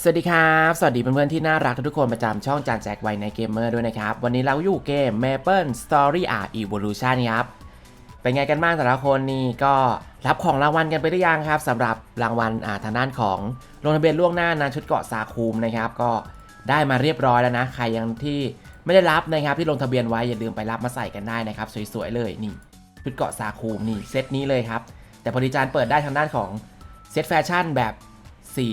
สวัสดีครับ สวัสดีเพื่อนๆที่น่ารักทุกคนประจำช่องจานแจกไวในเกมเมอร์ด้วยนะครับ วันนี้เราอยู่เกม Maple Story Art Evolution ครับ เป็นไงกันบ้างแต่ละคนนี่ก็รับของรางวัลกันไปหรือยังครับสำหรับรางวัลอ่าทางด้านของลงทะเบียนล่วงหน้านะชุดเกาะซาคูมนะครับ ก็ได้มาเรียบร้อยแล้วนะ ใครยังที่ไม่ได้รับนะครับที่ลงทะเบียนไว้อย่าลืมไปรับมาใส่กันได้นะครับสวยๆเลยนี่ชุดเกาะซาคูมนี่เซตนี้เลยครับแต่พอดีจานเปิดได้ทางด้านของเซตแฟชั่นแบบ สี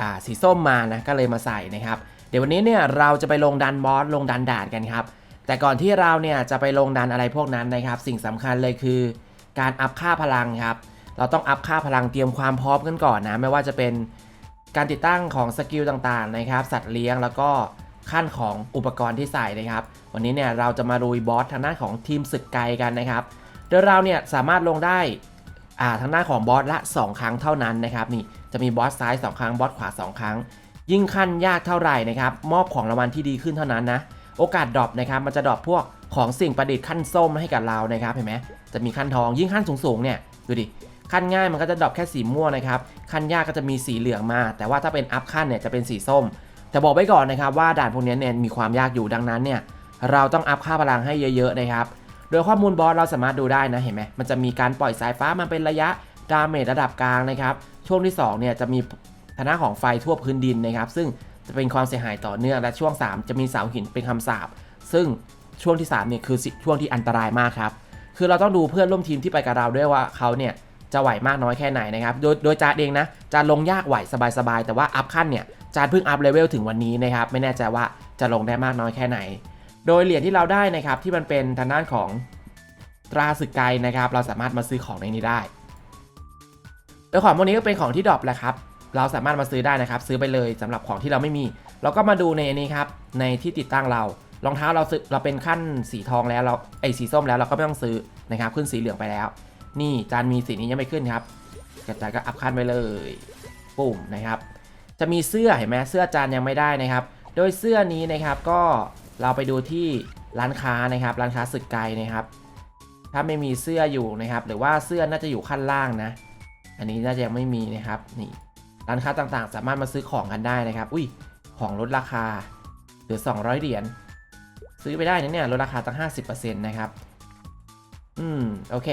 อ่าสีส้มมานะก็เลยมาใส่นะครับ เดี๋ยววันนี้เนี่ยเราจะไปลงดันบอสลงดันด่านกันครับ แต่ก่อนที่เราเนี่ยจะไปลงดันอะไรพวกนั้นนะครับ สิ่งสำคัญเลยคือ การอัพค่าพลังครับเราต้องอัพค่าพลังเตรียมความพร้อมกันก่อนนะไม่ว่าจะเป็นการติดตั้งของสกิลต่างๆนะครับ สัตว์เลี้ยงแล้วก็ขั้นของอุปกรณ์ที่ใส่นะครับ วันนี้เนี่ยเราจะมาลุยบอสทางด้านของทีมศึกไกลกันนะครับ โดยเราเนี่ยสามารถลงได้อ่าทางด้านของบอสละ 2 ครั้งเท่านั้นนะครับนี่ จะมีบอสซ้าย 2 ครั้งบอสขวา 2 ครั้ง ยิ่งขั้นยากเท่าไหร่นะครับ มอบของรางวัลที่ดีขึ้นเท่านั้นนะ โอกาสดรอปนะครับ มันจะดรอปพวกของสิ่งประดิษฐ์ขั้นส้มให้กับเรานะครับ เห็นไหมจะมีขั้นทอง ยิ่งขั้นสูงๆเนี่ย ดูดิ ขั้นง่ายมันก็จะดรอปแค่สีม่วงนะครับ ขั้นยากก็จะมีสีเหลืองมา แต่ว่าถ้าเป็นอัพขั้นเนี่ยจะเป็นสีส้ม แต่บอกไว้ก่อนนะครับว่าด่านพวกนี้เนี่ยมีความยากอยู่ดังนั้นเนี่ย เราต้องอัพค่าพลังให้เยอะๆนะครับ โดยข้อมูลบอสเราสามารถดูได้นะ เห็นไหมมันจะมีการปล่อยสายฟ้ามาเป็นระยะ ดาเมจระดับกลางนะครับ ช่วงที่2เนี่ยจะมีฐานะของไฟทั่วพื้นดินนะครับ ซึ่งจะเป็นความเสียหายต่อเนื่องและช่วง 3 จะมีเสาหินเป็นคำสาปซึ่งช่วงที่3เนี่ยคือช่วงที่อันตรายมากครับ คือเราต้องดูเพื่อนร่วมทีมที่ไปกับเราด้วยว่าเขาเนี่ยจะไหวมากน้อยแค่ไหนนะครับ โดยโดยจาร์เองนะจาร์ลงยากไหวสบายๆ แต่ว่าอัพขั้นเนี่ยจาร์เพิ่งอัพเลเวลถึงวันนี้นะครับไม่แน่ใจว่าจะลงได้มากน้อยแค่ไหน โดยเหรียญที่เราได้นะครับที่มันเป็นทางด้านของตราสึกไกลนะครับเราสามารถมาซื้อของในนี้ได้ โดยของพวกนี้ก็เป็นของที่ดรอปแหละครับ เราสามารถมาซื้อได้นะครับ ซื้อไปเลยสำหรับของที่เราไม่มี เราก็มาดูในนนี้ครับ ในที่ติดตั้งเรา รองเท้าเราซื้อเราเป็นขั้นสีทองแล้วเราไอสีส้มแล้วเราก็ไม่ต้องซื้อนะครับ ขึ้นสีเหลืองไปแล้ว นี่จานมีสีนี้ยังไม่ขึ้นครับกระจายก็อัพขั้นไปเลยปุ่มนะครับ จะมีเสื้อเห็นไหมเสื้อจานยังไม่ได้นะครับ โดยเสื้อนี้นะครับก็เราไปดูที่ร้านค้านะครับ ร้านค้าสึกไกลนะครับ ถ้าไม่มีเสื้ออยู่นะครับ หรือว่าเสื้อน่าจะอยู่ขั้นล่างนะ อันนี้น่าจะยังไม่มีนะครับนี่ร้านค้าต่างๆ สามารถมาซื้อของกันได้นะครับ อุ้ยของลดราคาเหลือ 200 เหรียญซื้อไปได้นะเนี่ยลดราคาตั้ง 50%นะครับ อืม โอเค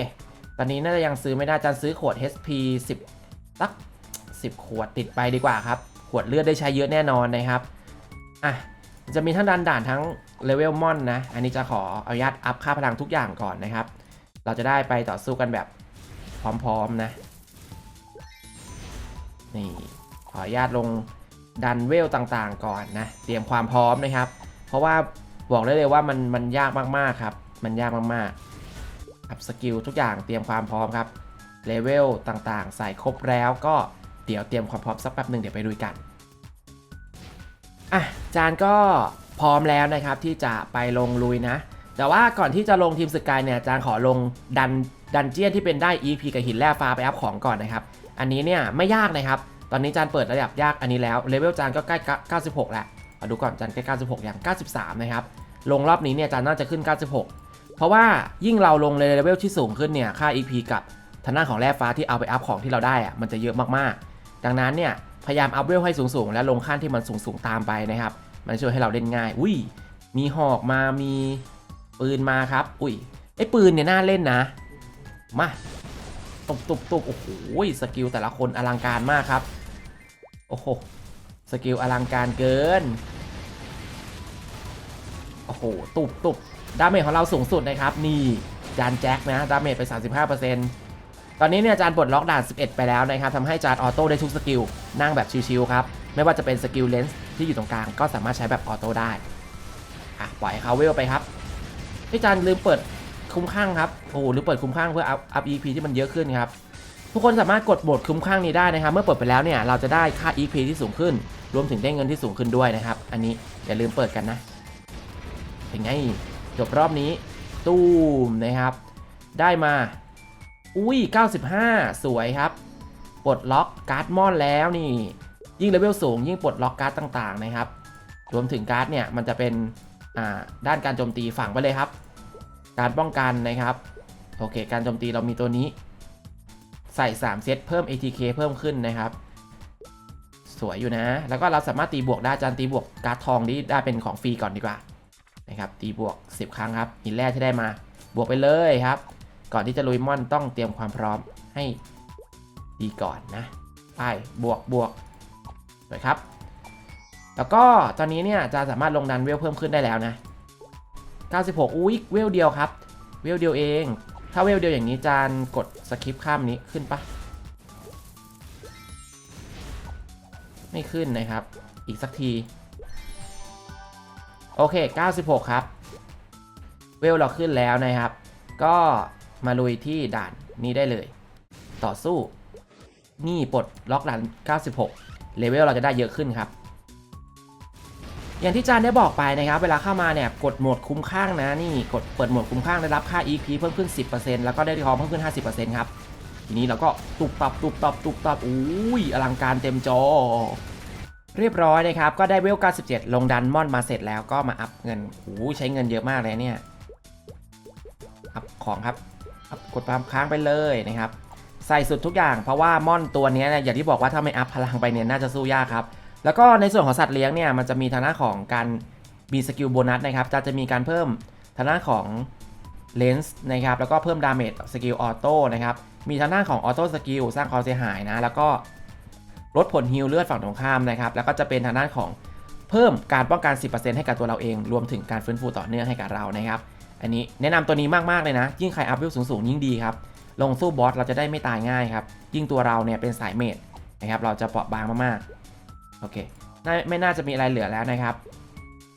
ตอนนี้น่าจะยังซื้อไม่ได้จันซื้อขวด HP 10ตัก10 ขวดติดไปดีกว่าครับ ขวดเลือดได้ใช้เยอะแน่นอนนะครับ อะ จะมีทั้งดันด่านทั้งเลเวลมอนนะ อันนี้จะขออนุญาตอัพค่าพลังทุกอย่างก่อนนะครับ เราจะได้ไปต่อสู้กันแบบพร้อมๆนะ นี่ขออนุญาตลงดันเวลต่างๆ ก่อนนะ เตรียมความพร้อมนะครับ เพราะว่าบอกได้เลยว่ามันมันยากมากๆครับ มันยากมากๆอัพสกิลทุกอย่างเตรียมความพร้อมครับเลเวลต่างๆ ใส่ครบแล้วก็เดี๋ยวเตรียมความพร้อมสักแป๊บหนึ่งเดี๋ยวไปดูกันอะจานก็พร้อมแล้วนะครับที่จะไปลงลุยนะ แต่ว่าก่อนที่จะลงทีมสกายเนี่ยจานขอลงดันดันเจียนที่เป็นได้ EP กับหินแร่ฟ้าไปอัพของก่อนนะครับ อันนี้เนี่ยไม่ยากนะครับ ตอนนี้จานเปิดระดับยากอันนี้แล้วเลเวลจานก็ใกล้ 96 แล้วมาดูก่อนจานใกล้ 96 อย่าง 93 นะครับ ลงรอบนี้เนี่ยจานน่าจะขึ้น 96 เพราะว่ายิ่งเราลงเลเวลที่สูงขึ้นเนี่ยค่า EP กับทางด้านของแร่ฟ้าที่เอาไปอัพของที่เราได้อะมันจะเยอะมากๆ ดังนั้นเนี่ยพยายามอัพเวลให้สูงๆ และลงขั้นที่มันสูงๆ ตามไปนะครับ มันช่วยให้เราเล่นง่าย อุ้ย มีหอกมา มีปืนมาครับ อุ้ย ไอ้ปืนเนี่ยน่าเล่นนะ มา บตุบตุบโอ้โหสกิลแต่ละคนอลังการมากครับ โอ้โห สกิลอลังการเกิน โอ้โห ตุบตุบดาเมจของเราสูงสุดนะครับ นี่จานแจ็คนะ ดาเมจไป 35%ตอนนี้เนี่ยจานปลดล็อกด่าน 11 ไปแล้วนะครับทำให้จานออโต้ได้ทุกสกิล นั่งแบบชิวๆครับ ไม่ว่าจะเป็นสกิลเลนส์ที่อยู่ตรงกลางก็สามารถใช้แบบออโต้ได้ อะ ปล่อยเขาเวลไปครับพี่จานลืมเปิด คุ้มข้างครับโอ้โหหรือเปิดคุ้มข้างเพื่ออัพอัพ EP ที่มันเยอะขึ้นครับทุกคนสามารถกดโหมดคุ้มข้างนี้ได้นะครับ เมื่อเปิดไปแล้วเนี่ยเราจะได้ค่า EP ที่สูงขึ้น รวมถึงได้เงินที่สูงขึ้นด้วยนะครับ อันนี้อย่าลืมเปิดกันนะเป็นไงจบรอบนี้ ตู้มนะครับ ได้มา อุ้ย 95 สวยครับปลดล็อกการ์ดมอนแล้วนี่ ยิ่งเลเวลสูง ยิ่งปลดล็อกการ์ดต่างๆนะครับ รวมถึงการ์ดเนี่ยมันจะเป็นอ่าด้านการโจมตีฝั่งไปเลยครับ การป้องกันนะครับ โอเค การโจมตีเรามีตัวนี้ ใส่ 3 เซตเพิ่ม ATK เพิ่มขึ้นนะครับ สวยอยู่นะ แล้วก็เราสามารถตีบวกได้จานตีบวกการ์ดทองนี้ได้เป็นของฟรีก่อนดีกว่านะครับ ตีบวก 10 ครั้งครับหินแร่ที่ได้มา บวกไปเลยครับ ก่อนที่จะลุยม่อนต้องเตรียมความพร้อมให้ดีก่อนนะไปบวกบวกสวยครับ แล้วก็ตอนนี้เนี่ยจะสามารถลงดันเวลเพิ่มขึ้นได้แล้วนะ 96 อุ้ยเวลเดียวครับ เวลเดียวเอง ถ้าเวลเดียวอย่างนี้จานกดสคริปข้ามนี้ขึ้นปะไม่ขึ้นนะครับ อีกสักที โอเค 96 ครับ เวลเราขึ้นแล้วนะครับ ก็มาลุยที่ด่านนี้ได้เลย ต่อสู้ นี่ปลดล็อกด่าน 96 เลเวลเราจะได้เยอะขึ้นครับ อย่างที่จานได้บอกไปนะครับ เวลาเข้ามาเนี่ยกดโหมดคุ้มข้างนะนี่กดเปิดโหมดคุ้มข้างได้รับค่า EP เพิ่มขึ้น 10%แล้วก็ได้ทองเพิ่มขึ้น 50%ครับทีนี้เราก็ตุบตับตุบตับตุบตับอุ้ยอลังการเต็มจอ เรียบร้อยนะครับ ก็ได้เวล 97 ลงดันมอนมาเสร็จแล้วก็มาอัพเงินโอ้ใช้เงินเยอะมากเลยเนี่ยอัพของครับอัพกดปั๊มค้างไปเลยนะครับ ใส่สุดทุกอย่างเพราะว่ามอนตัวนี้เนี่ยอย่างที่บอกว่าถ้าไม่อัพพลังไปเนี่ยน่าจะสู้ยากครับ แล้วก็ในส่วนของสัตว์เลี้ยงเนี่ยมันจะมีทางหน้าของการมีสกิลโบนัสนะครับจะจะมีการเพิ่มทางหน้าของเลนส์นะครับแล้วก็เพิ่มดาเมจสกิลออโต้นะครับมีทางหน้าของออโต้สกิลสร้างความเสียหายนะแล้วก็ลดผลฮิลเลือดฝั่งตรงข้ามนะครับแล้วก็จะเป็นทางด้านของเพิ่มการป้องกัน 10%ให้กับตัวเราเอง รวมถึงการฟื้นฟูต่อเนื่องให้กับเรานะครับ อันนี้แนะนำตัวนี้มากๆเลยนะ ยิ่งใครอัพวิวสูงๆยิ่งดีครับ ลงสู้บอสเราจะได้ไม่ตายง่ายครับ ยิ่งตัวเราเนี่ยเป็นสายเมดนะครับ เราจะเปราะบางมากๆ โอเคไม่น่าจะมีอะไรเหลือแล้วนะครับ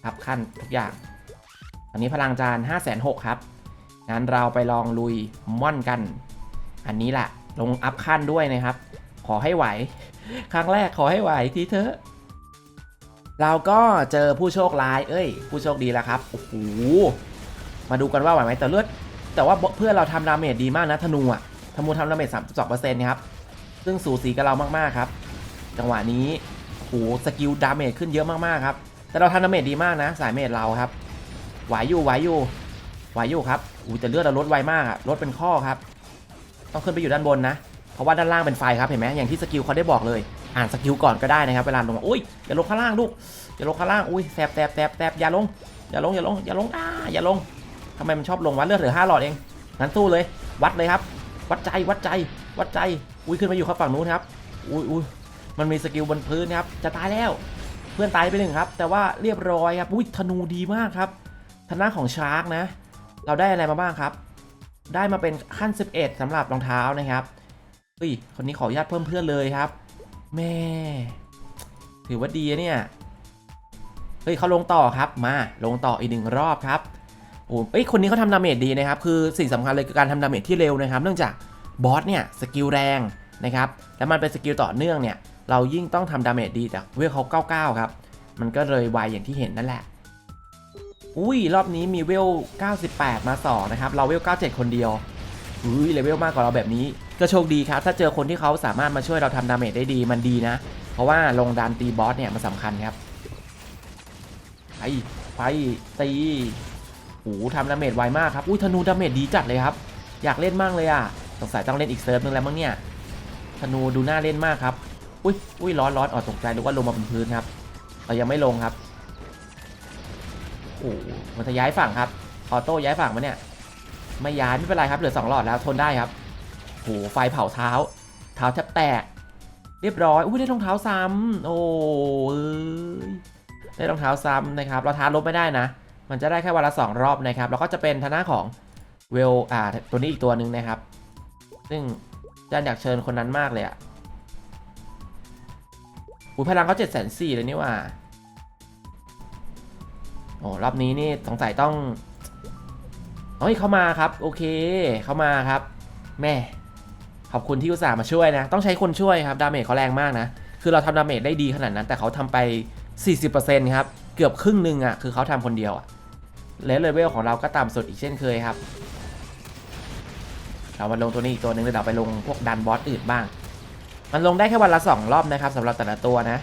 อัพขั้นทุกอย่างอันนี้พลังจาน5 6 0 0 0ครับ งั้นเราไปลองลุยม่อนกัน อันนี้แหละลงอัพขั้นด้วยนะครับ ขอให้ไหว ครั้งแรกขอให้ไหวทีเถอะ เราก็เจอผู้โชคร้าย เอ้ย ผู้โชคดีแล้วครับ โอ้โห มาดูกันว่าไหวไหมแต่เลือด แต่ว่าเพื่อนเราทำดาเมจดีมากนะธนูอะธนูทำดาเมจ32%ครับ ซึ่งสูสีกับเรามากๆครับ จังหวะนี้ โอ้โหสกิลดาเมจขึ้นเยอะมากๆครับ แต่เราทำดาเมจดีมากนะ สายเมจเราครับ ไหวอยู่ไหวอยู่ไหวอยู่ครับอู้แต่เลือดเราลดไวมากอะลดเป็นข้อครับ ต้องขึ้นไปอยู่ด้านบนนะ เพราะว่าด้านล่างเป็นไฟครับเห็นไหมอย่างที่สกิลเขาได้บอกเลย อ่านสกิลก่อนก็ได้นะครับเวลาลงมาอุ้ยอย่าลงข้างล่างลูกอย่าลงข้างล่างอุ้ยแสบแสบแสบแสบอย่าลงอย่าลงอย่าลงอย่าลงอ่าอย่าลงทำไมมันชอบลงวะเลือดเหลือห้าหลอดเองงั้นสู้เลย วัดเลยครับ วัดใจวัดใจ วัดใจ อุ้ยขึ้นมาอยู่ข้างฝั่งนู้นครับ อุ้ยอุ้ย มันมีสกิลบนพื้นครับจะตายแล้วเพื่อนตายไปหนึ่งครับ แต่ว่าเรียบร้อยครับอุ้ยธนูดีมากครับทางด้าของชาร์กนะ เราได้อะไรมาบ้างครับ ได้มาเป็นขั้น 11สำหรับรองเท้านะครับเฮ้ยคนนี้ขออนุญาตเพิ่มเพื่อนเลยครับ แม่ ถือว่าดีเนี่ยเฮ้ยเขาลงต่อครับมาลงต่ออีกหนึ่งรอบครับโอ้เอ้ยคนนี้เขาทำดาเมจดีนะครับ คือสิ่งสำคัญเลยคือการทำดาเมจที่เร็วนะครับ เนื่องจากบอสเนี่ยสกิลแรงนะครับ แล้วมันเป็นสกิลต่อเนื่องเนี่ย เรายิ่งต้องทำดาเมจดีจากเวลเขา99 ครับ มันก็เลยไวอย่างที่เห็นนั่นแหละ อุ้ยรอบนี้มีเวล 98 มา2นะครับ เราเวล 97 คนเดียว อุ้ยเลเวลมากกว่าเราแบบนี้ ก็โชคดีครับ ถ้าเจอคนที่เขาสามารถมาช่วยเราทำดาเมจได้ดีมันดีนะ เพราะว่าลงดันตีบอสเนี่ยมันสำคัญครับ ไปไปตีโอ้โหทำดาเมจไวมากครับ อุ้ยธนูดาเมจดีจัดเลยครับ อยากเล่นมากเลยอะ สงสัยต้องเล่นอีกเซิร์ฟนึงแล้วมั้งเนี่ย ธนูดูน่าเล่นมากครับ อุ้ยอุ้ยร้อนร้อนอ๋อตกใจนึกว่าลงมาบนพื้นครับเรายังไม่ลงครับโอ้มันจะย้ายฝั่งครับออโต้ย้ายฝั่งมาเนี่ยไม่ย้ายไม่เป็นไรครับเหลือสองหลอดแล้วทนได้ครับโหไฟเผาเท้า เท้าแทบแตก เรียบร้อยอุ้ยได้รองเท้าซ้ำโอ้ยได้รองเท้าซ้ำนะครับ เราท้าลบไม่ได้นะ มันจะได้แค่วันละสองรอบนะครับแล้วก็จะเป็นทานาของเวลอ่าตัวนี้อีกตัวหนึ่งนะครับ ซึ่งจารย์อยากเชิญคนนั้นมากเลยอะ อุ้ยพลังเขาเจ็ดแสนสี่เลยนี่ว่า โอ้รอบนี้นี่สงสัยต้องเฮ้ยเข้ามาครับ โอเคเข้ามาครับ แม่ขอบคุณที่อุตส่าห์มาช่วยนะ ต้องใช้คนช่วยครับดาเมจเขาแรงมากนะ คือเราทำดาเมจได้ดีขนาดนั้น แต่เขาทำไป 40%ครับ เกือบครึ่งหนึ่งอะ่ะ คือเขาทำคนเดียวอะ่ะและเลเวลของเราก็ต่ำสุดอีกเช่นเคยครับ เรามาลงตัวนี้อีกตัวหนึ่งเลยเราไปลงพวกดันบอสอื่นบ้าง มันลงได้แค่วันละสองรอบนะครับสำหรับแต่ละตัวนะ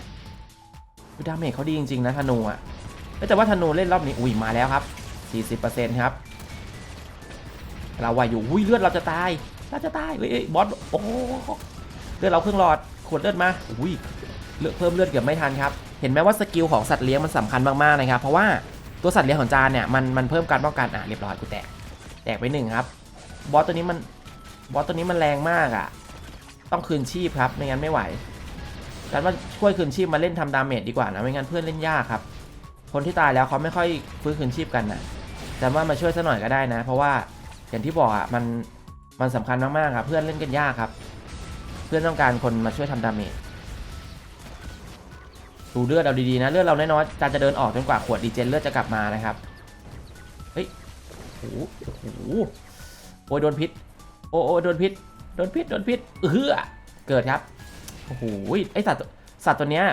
คือดาเมจเขาดีจริงๆนะธนูอะแต่ว่าธนูเล่นรอบนี้อุ้ยมาแล้วครับ 40%ครับเราว่าอยู่อุ้ยเลือดเราจะตายเราจะตายเฮ้ยบอสโอ้เลือดเราเครื่องหลอดขวดเลือดมาอุ้ยเลือดเพิ่มเลือดเกือบไม่ทันครับเห็นไหมว่าสกิลของสัตว์เลี้ยงมันสำคัญมากๆนะครับเพราะว่าตัวสัตว์เลี้ยงของจานเนี่ยมันมันเพิ่มการป้องกันอะเรียบร้อยกูแตกแตกไปหนึ่งครับบอสตัวนี้มันบอสตัวนี้มันแรงมากอะ ต้องคืนชีพครับ ไม่งั้นไม่ไหวแต่ว่าช่วยคืนชีพมาเล่นทำดาเมจดีกว่านะ ไม่งั้นเพื่อนเล่นยากครับ คนที่ตายแล้วเขาไม่ค่อยฟื้นคืนชีพกันนะแต่ว่ามาช่วยสักหน่อยก็ได้นะ เพราะว่าอย่างที่บอกอะมันมันสำคัญมากๆครับ เพื่อนเล่นกันยากครับ เพื่อนต้องการคนมาช่วยทำดาเมจดูเลือดเราดีๆนะเลือดเราน้อยๆการจะเดินออกจนกว่าขวดดีเจนเลือดจะกลับมานะครับเฮ้ยโอ้โหโอ้โหโอ้ยโดนพิษโอ้โอ้โดนพิษ โดนพิษโดนพิษเออเกิดครับโอ้โหไอสัตว์สัตว์ตัวเนี้ย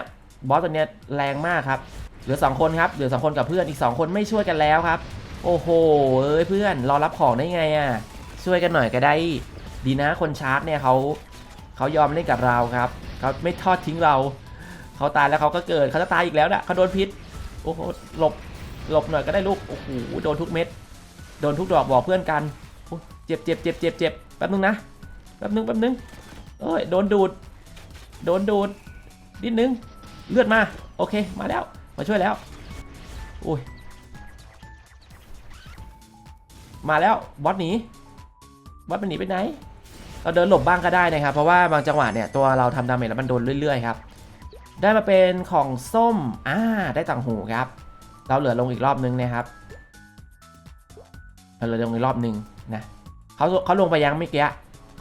บอสตัวเนี้ยแรงมากครับเหลือสองคนครับเหลือสองคนกับเพื่อนอีกสองคนไม่ช่วยกันแล้วครับ โอ้โหเอ้ยเพื่อนรอรับของได้ไงอะช่วยกันหน่อยก็ได้ ดีนะคนชาร์จเนี่ยเขาเขายอมเล่นกับเราครับเขาไม่ทอดทิ้งเราเขาตายแล้วเขาก็เกิดเขาจะตายอีกแล้วนะเขาโดนพิษโอ้โหหลบหลบหน่อยก็ได้ลูกโอ้โหโดนทุกเม็ดโดนทุกดอกบอกเพื่อนกันเจ็บเจ็บเจ็บเจ็บเจ็บแป๊บนึงนะ แป๊บนึงแป๊บนึงเอ้ยโดนดูด โดนดูดนิดนึงเลือดมาโอเคมาแล้วมาช่วยแล้วอุ้ยมาแล้วบอสหนีบอสมันหนีไปไหน เราเดินหลบบ้างก็ได้นะครับ เพราะว่าบางจังหวะเนี่ยตัวเราทำดาเมจแล้วมันโดนเรื่อยๆครับได้มาเป็นของส้มอ่าได้ต่างหูครับ เราเหลือลงอีกรอบนึงนะครับเราเหลือลงอีกรอบนึงนะเขาเขาลงไปยังไม่เกี้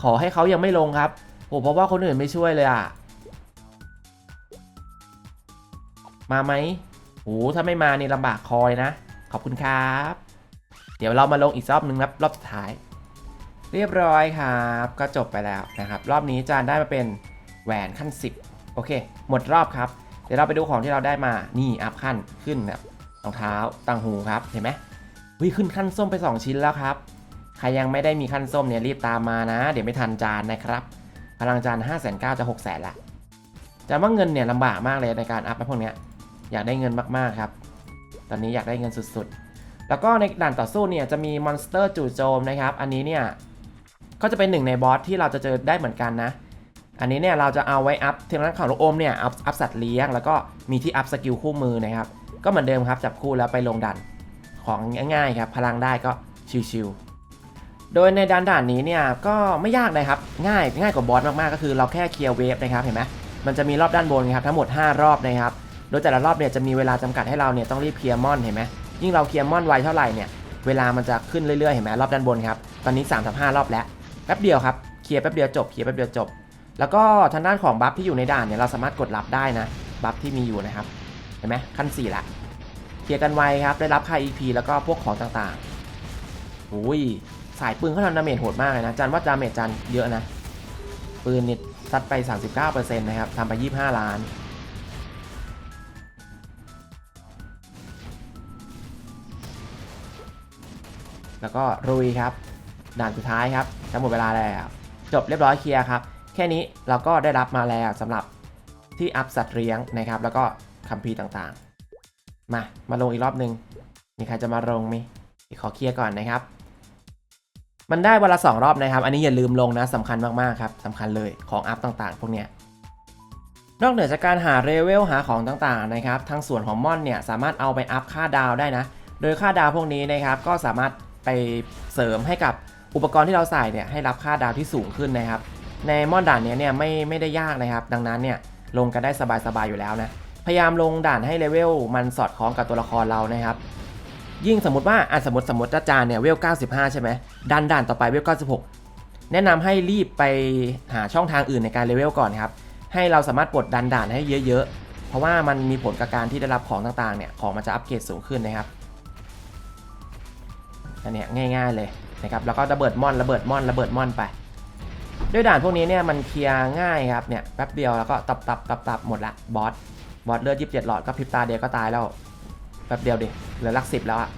ขอให้เขายังไม่ลงครับโอ้เพราะว่าคนอื่นไม่ช่วยเลยอะ มาไหมโอ้ถ้าไม่มานี่ลำบากคอยนะ ขอบคุณครับ เดี๋ยวเรามาลงอีกรอบนึงครับรอบสุดท้าย เรียบร้อยครับ ก็จบไปแล้วนะครับ รอบนี้จานได้มาเป็นแหวนขั้น 10 โอเค หมดรอบครับ เดี๋ยวเราไปดูของที่เราได้มา นี่อัพขั้นขึ้นแบบรองเท้าต่างหูครับ เห็นไหมวิขึ้นขั้นส้มไป 2 ชิ้นแล้วครับ ใครยังไม่ได้มีขั้นส้มเนี่ยรีบตามมานะ เดี๋ยวไม่ทันจานนะครับ พลังจาน5 9 0 0 0จะ6 0 0 0 0ละแต่ว่าเงินเนี่ยลำบากมากเลยในการอัพไปพวกเนี้ยอยากได้เงินมากๆครับ ตอนนี้อยากได้เงินสุดๆ แล้วก็ในด่านต่อสู้เนี่ยจะมีมอนสเตอร์จู่โจมนะครับ อันนี้เนี่ยก็จะเป็นหนึ่งในบอสที่เราจะเจอได้เหมือนกันนะ อันนี้เนี่ยเราจะเอาไว้อัพเทมนั้นของลูกอมเนี่ยอัพอัพสัตว์เลี้ยง แล้วก็มีที่อัพสกิลคู่มือนะครับ ก็เหมือนเดิมครับจับคู่แล้วไปลงดัน ของง่ายๆครับ พลังได้ก็ชิวๆ โดยในด่านด่านนี้เนี่ยก็ไม่ยากนะครับ ง่ายง่ายกว่าบอสมากๆก็คือเราแค่เคลียร์เวฟนะครับเห็นไหมมันจะมีรอบด้านบนครับทั้งหมด 5 รอบนะครับโดยแต่ละรอบเนี่ยจะมีเวลาจำกัดให้เราเนี่ยต้องรีบเคลียร์มอนเห็นไหมยิ่งเราเคลียร์มอนไวเท่าไหร่เนี่ยเวลามันจะขึ้นเรื่อยๆเห็นไหมรอบด้านบนครับตอนนี้3ามห้ารอบแล้วแป๊บเดียวครับเคลียร์แป๊บเดียวจบเคลียร์แป๊บเดียวจบ แล้วก็ทางด้านของบัฟที่อยู่ในด่านเนี่ยเราสามารถกดรับได้นะบัฟที่มีอยู่นะครับเห็นไหมขั้น4ละเคลียร์กันไวครับได้รับค่า EP แล้วก็พวกของต่างๆอุ้ย สายปืนเขาทำดาเมจโหดมากเลยนะจันว่าดาเมจจันเยอะนะ ปืนนี่ซัดไป 39%นะครับทำไป 25 ล้าน แล้วก็รุยครับ ด่านสุดท้ายครับจะหมดเวลาแล้ว จบเรียบร้อยเคลียร์ครับ แค่นี้เราก็ได้รับมาแล้วสำหรับที่อัพสัตว์เลี้ยงนะครับ แล้วก็คัมภีร์ต่างๆ มา มาลงอีกรอบหนึ่งมีใครจะมาลงไหมเดี๋ยขอเคลียร์ก่อนนะครับ มันได้วันละสองรอบนะครับ อันนี้อย่าลืมลงนะสำคัญมากๆครับสำคัญเลยของอัพต่างๆ พวกเนี้ยนอกเหนือจากการหาเรเวลหาของต่างๆนะครับทางส่วนของม่อนเนี่ยสามารถเอาไปอัพค่าดาวได้นะ โดยค่าดาวพวกนี้นะครับก็สามารถไปเสริมให้กับอุปกรณ์ที่เราใส่เนี่ยให้รับค่าดาวที่สูงขึ้นนะครับ ในม่อนด่านเนี้ยเนี่ยไม่ไม่ได้ยากนะครับ ดังนั้นเนี่ยลงกันได้สบายๆอยู่แล้วนะพยายามลงด่านให้เลเวลมันสอดคล้องกับตัวละครเรานะครับ ยิ่งสมมติว่าอะสมมติสมมติอาจารย์เนี่ยเวล 95 ใช่ไหมดันด่านต่อไปเวล 96 แนะนำให้รีบไปหาช่องทางอื่นในการเลเวลก่อนครับ ให้เราสามารถปลดดันด่านให้เยอะๆ เพราะว่ามันมีผลกับการที่ได้รับของต่างๆเนี่ยของมันจะอัปเกรดสูงขึ้นนะครับอันนี้ยง่ายๆเลยนะครับแล้วก็ระเบิดม่อนระเบิดม่อนระเบิดม่อนไป ด้วยด่านพวกนี้เนี่ยมันเคลียร์ง่ายครับเนี่ยแป๊บเดียวแล้วก็ตับตับตับตับหมดละบอสบอสเลือดยิบเจ็ดหลอดก็พริบตาเดียวก็ตายแล้ว แป๊บเดียวดิเหลือลักสิบแล้วอะ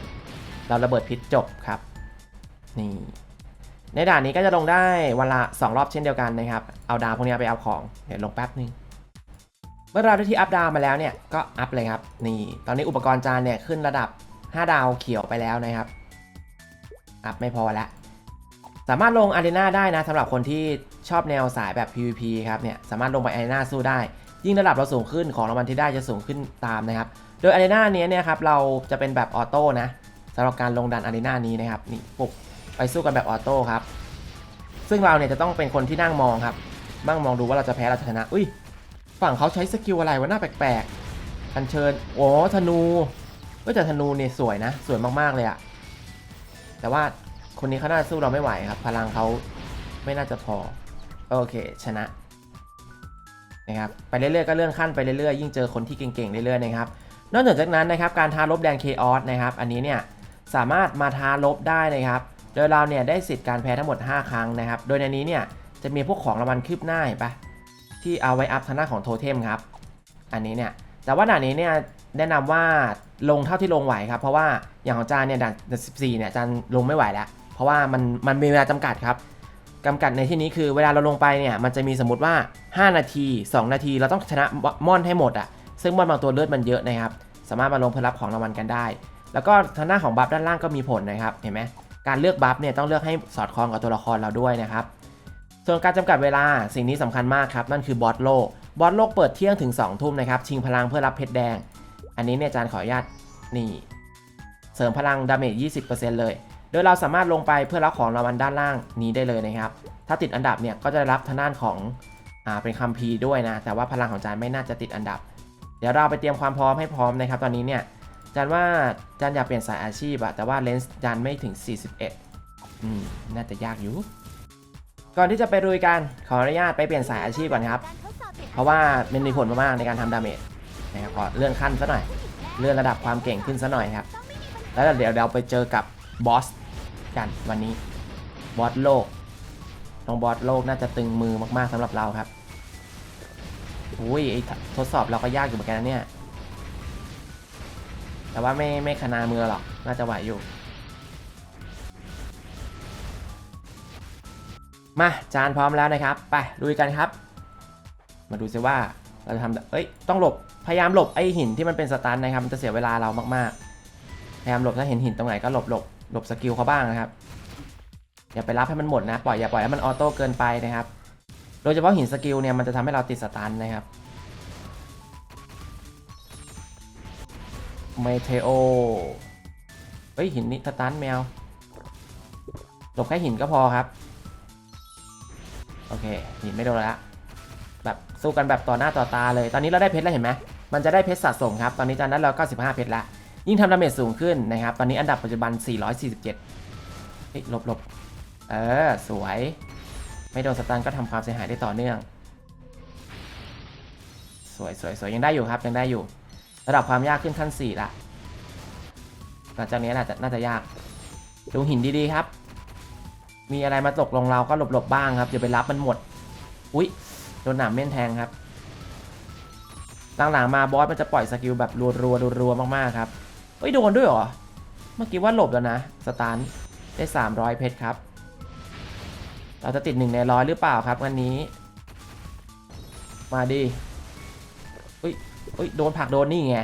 เราระเบิดพิษจบครับ นี่ในด่านนี้ก็จะลงได้วันละ2รอบเช่นเดียวกันนะครับ เอาดาวพวกนี้ไปเอาของเดี๋ยวลงแป๊บนึง เมื่อเราได้ที่อัพดาวมาแล้วเนี่ยก็อัพเลยครับ นี่ ตอนนี้อุปกรณ์จานเนี่ยขึ้นระดับ 5 ดาวเขียวไปแล้วนะครับ อัพไม่พอแล้วสามารถลงอารีนาได้นะสำหรับคนที่ชอบแนวสายแบบ PVP ครับเนี่ยสามารถลงไปอารีนาสู้ได้ ยิ่งระดับเราสูงขึ้นของรางวัลที่ได้จะสูงขึ้นตามนะครับ โดยอารีนานี้เนี่ยครับเราจะเป็นแบบออโต้นะสำหรับการลงดันอารีนานี้นะครับนี่ปุ๊บไปสู้กันแบบออโต้ครับ ซึ่งเราเนี่ยจะต้องเป็นคนที่นั่งมองครับนั่งมองดูว่าเราจะแพ้เราจะชนะ อุ้ยฝั่งเขาใช้สกิลอะไรวะหน้าแปลกๆอัญเชิญโอ้ธนูเฮ้ยแต่ธนูเนี่ยสวยนะ สวยมากๆเลยอะแต่ว่าคนนี้เขาน่าสู้เราไม่ไหวครับ พลังเขาไม่น่าจะพอ โอเค ชนะนะครับไปเรื่อยๆก็เลื่อนขั้นไปเรื่อยๆยิ่งเจอคนที่เก่งๆเรื่อยๆนะครับ นอกจากนั้นนะครับการท้าลบแดนเคออสนะครับอันนี้เนี่ยสามารถมาท้าลบได้นะครับโดยเราเนี่ยได้สิทธิ์การแพ้ทั้งหมด 5 ครั้งนะครับโดยในนี้เนี่ยจะมีพวกของรางวัลคืบหน้าเห็นปะที่เอาไว้อัพทางหน้าของโทเทมครับอันนี้เนี่ยแต่ว่าด่านนี้เนี่ยแนะนำว่าลงเท่าที่ลงไหวครับเพราะว่าอย่างของจานเนี่ยด่าน14เนี่ยจานลงไม่ไหวแล้ว เพราะว่ามันมันมีเวลาจำกัดครับจำกัดในที่นี้คือเวลาเราลงไปเนี่ยมันจะมีสมมติว่า 5 นาที 2 นาทีเราต้องชนะม่อนให้หมดอะ่ะ ซึ่งมอนบางตัวเลือดมันเยอะนะครับ สามารถมาลงเพื่อรับของรางวัลกันได้ แล้วก็ทางหน้าของบัฟด้านล่างก็มีผลนะครับ เห็นไหมการเลือกบัฟเนี่ยต้องเลือกให้สอดคล้องกับตัวละครเราด้วยนะครับ ส่วนการจำกัดเวลาสิ่งนี้สำคัญมากครับ นั่นคือบอสโลก บอสโลกเปิดเที่ยงถึง2ทุ่มนะครับ ชิงพลังเพื่อรับเพชรแดง อันนี้เนี่ยอาจารย์ขออนุญาตนี่ เสริมพลังดาเมจ 20%เลย โดยเราสามารถลงไปเพื่อรับของรางวัลด้านล่างนี้ได้เลยนะครับ ถ้าติดอันดับเนี่ยก็จะรับทางด้านของ อ่า เป็นคัมภีร์ด้วยนะ แต่ว่าพลังของอาจารย์ไม่น่าจะติดอันดับ เดี๋ยวเราไปเตรียมความพร้อมให้พร้อมนะครับ ตอนนี้เนี่ยจารย์ว่าจารย์อยากเปลี่ยนสายอาชีพอะแต่ว่าเลนส์จารย์ไม่ถึง 41 อืม น่าจะยากอยู่ ก่อนที่จะไปรุยกันขออนุญาตไปเปลี่ยนสายอาชีพก่อนครับ เพราะว่ามันมีผลมากๆในการทำดาเมจนะครับขอเลื่อนขั้นซะหน่อย เลื่อนระดับความเก่งขึ้นซะหน่อยครับ แล้วเดี๋ยวเราไปเจอกับบอสกันวันนี้ บอสโลกน้องบอสโลกน่าจะตึงมือมากๆสำหรับเราครับ อุ้ยไอ้ทดสอบเราก็ยากอยู่เหมือนกันนะเนี่ย แต่ว่าไม่ไม่ขนามือหรอก น่าจะไหวอยู่ มาจานพร้อมแล้วนะครับ ไปลุยกันครับ มาดูซิว่าเราจะทำเอ้ย ต้องหลบ พยายามหลบไอ้หินที่มันเป็นสตันนะครับ มันจะเสียเวลาเรามากๆ พยายามหลบถ้าเห็นหินตรงไหนก็หลบหลบหลบสกิลเขาบ้างนะครับ อย่าไปรับให้มันหมดนะ ปล่อยอย่าปล่อยให้มันออโต้เกินไปนะครับ โดยเฉพาะหินสกิลเนี่ยมันจะทำให้เราติดสตันนะครับเมเทโอเฮ้ย หินนี้สตันแมวหลบแค่หินก็พอครับ โอเค หินไม่โดนล้วแบบสู้กันแบบต่อหน้าต่อตาเลย ตอนนี้เราได้เพชรแล้วเห็นไหมมันจะได้เพชรสะสมครับ ตอนนี้จานนั้นเรา95 เพชรละยิ่งทำดาเมจสูงขึ้นนะครับ ตอนนี้อันดับปัจจุบัน 447เฮ้ยหลบหลบเออ สวย ไม่โดนสตันก็ทำความเสียหายได้ต่อเนื่อง สวยสวยสวยยังได้อยู่ครับยังได้อยู่ ระดับความยากขึ้นขั้น4ละหลังจากนี้น่าจะน่าจะยาก ดูหินดีๆครับ มีอะไรมาตกลงเราก็หลบๆบ้างครับอย่าไปรับมันหมด อุ๊ยโดนหนามเม่นแทงครับหลังๆมาบอสมันจะปล่อยสกิลแบบรัวๆรัวๆมากๆครับเฮ้ยโดนด้วยเหรอ เมื่อกี้ว่าหลบแล้วนะ สตาร์ได้ 300 เพชรครับ เราจะติดหนึ่งในร้อยหรือเปล่าครับวันนี้ มาดิอุ้ยอุ้ยโดนผักโดนนี่ไง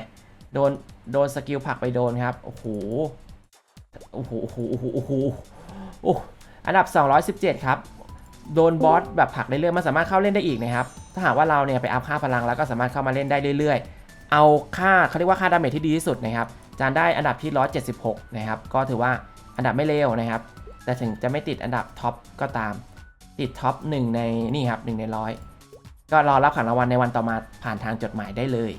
โดน โดนสกิลผักไปโดนครับ โอ้โห โอ้โห โอ้โห โอ้โห โอ้โหโอ้อันดับ 217 ครับ โดนบอสแบบผักได้เรื่อยๆมันสามารถเข้าเล่นได้อีกนะครับ ถ้าหากว่าเราเนี่ยไปอัพค่าพลังแล้วก็สามารถเข้ามาเล่นได้เรื่อยๆ เอาค่าเขาเรียกว่าค่าดาเมจที่ดีที่สุดนะครับ จานได้อันดับที่ 176 นะครับ ก็ถือว่าอันดับไม่เลวนะครับ แต่ถึงจะไม่ติดอันดับท็อปก็ตาม ติดท็อป1ในนี่ครับ1ในร้อยก็รอรับของรางวัลในวันต่อมาผ่านทางจดหมายได้เลย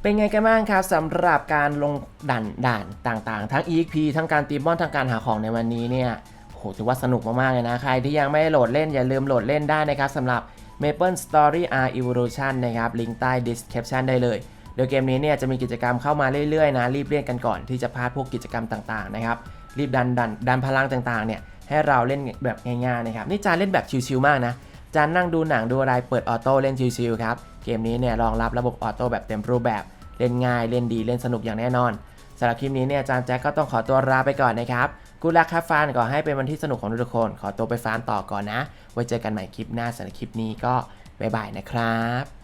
เป็นไงกันบ้างครับสำหรับการลงด่านด่านต่างๆ ทั้ง EXP ทั้งการตีมอนทั้งการหาของในวันนี้เนี่ยโหถือว่าสนุกมากๆเลยนะ ใครที่ยังไม่ได้โหลดเล่นอย่าลืมโหลดเล่นได้นะครับสำหรับ Maple Story R Evolution นะครับ ลิงก์ใต้ description ได้เลยโดยเกมนี้เนี่ยจะมีกิจกรรมเข้ามาเรื่อยๆนะรีบเล่นกันก่อนที่จะพลาดพวกกิจกรรมต่างๆนะครับ รีบดันดันดันพลังต่างๆเนี่ยให้เราเล่นแบบง่ายๆนะครับนี่จานเล่นแบบชิวๆมากนะจานนั่งดูหนังดูอะไรเปิดออโต้เล่นชิวๆครับเกมนี้เนี่ยรองรับระบบออโต้แบบเต็มรูปแบบเล่นง่ายเล่นดีเล่นสนุกอย่างแน่นอนสำหรับคลิปนี้เนี่ยจารย์แจ็คก็ต้องขอตัวลาไปก่อนนะครับกูรักครับฟานขอให้เป็นวันที่สนุกของทุกคน ขอตัวไปฟานต่อก่อนนะ ไว้เจอกันใหม่คลิปหน้าสำหรับคลิปนี้ก็บ๊ายบายนะครับ